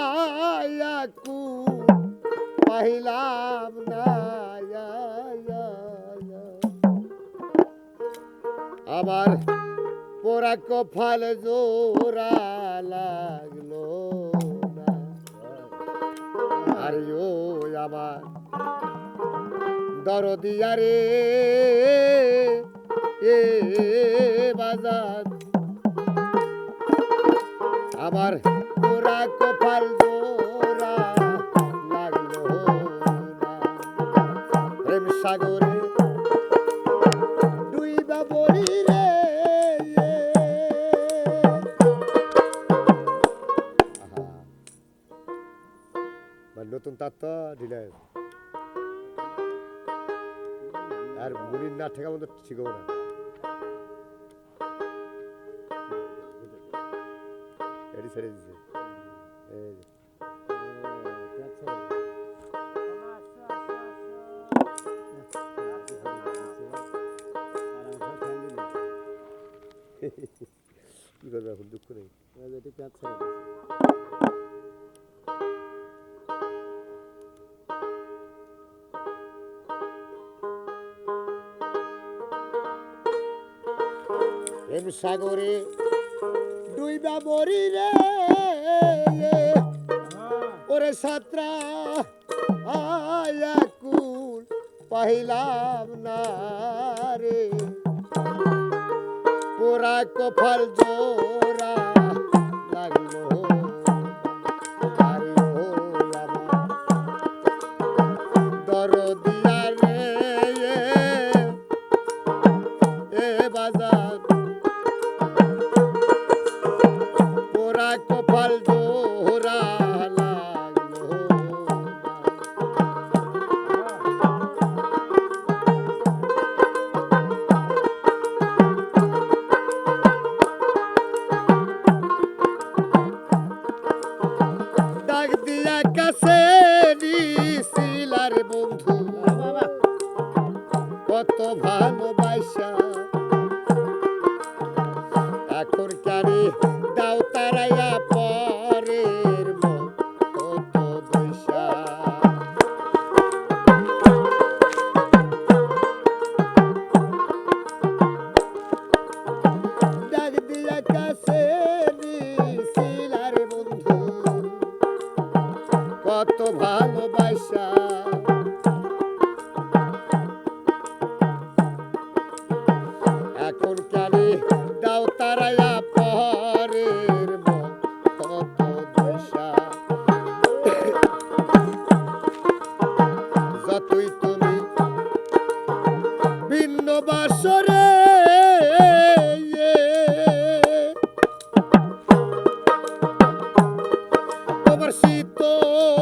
আয়াকু পাইলাম না। আমার পোড়া কফাল জোড়া লাগল আর ও আমার দরদিয়া এ বাজার আমার পোড়া কপাল জোড়া লাগল প্রেম সাগরে ডুইবা বলি রে মানে নতুন তার তো ঢিলে আর মুড়ির না ঠেকা মতো ঠিক না। ছেড়ে দিছে। এই। কি করবে এখন? দুঃখ নেই। প্রেম সাগরে ডুইবা মরি রে। ওরে সাত্রা আয়াকুল পাইলাম না রে। পোড়া কপাল জোড়া লাগল দরদিয়া রে, এ বাজার কত ভালোবাসা। এখন কারে দাও পরের কত দৈশা ডাক দিয়া কাছে কত ভালোবাসা। দাও তারাইয়া পরের কত দশা যতই তুমি ভিন্ন বাসরে তোমার শীতল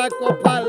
পোড়া কপাল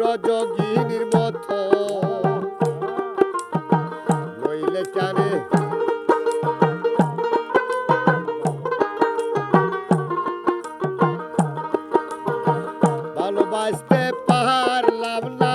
রজগিনীর মতো। নইলে কানে? ভালোবাসতে লাভ না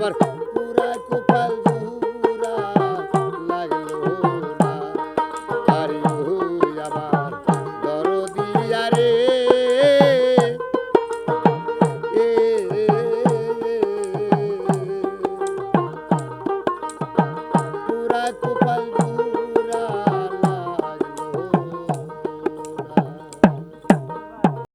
আবার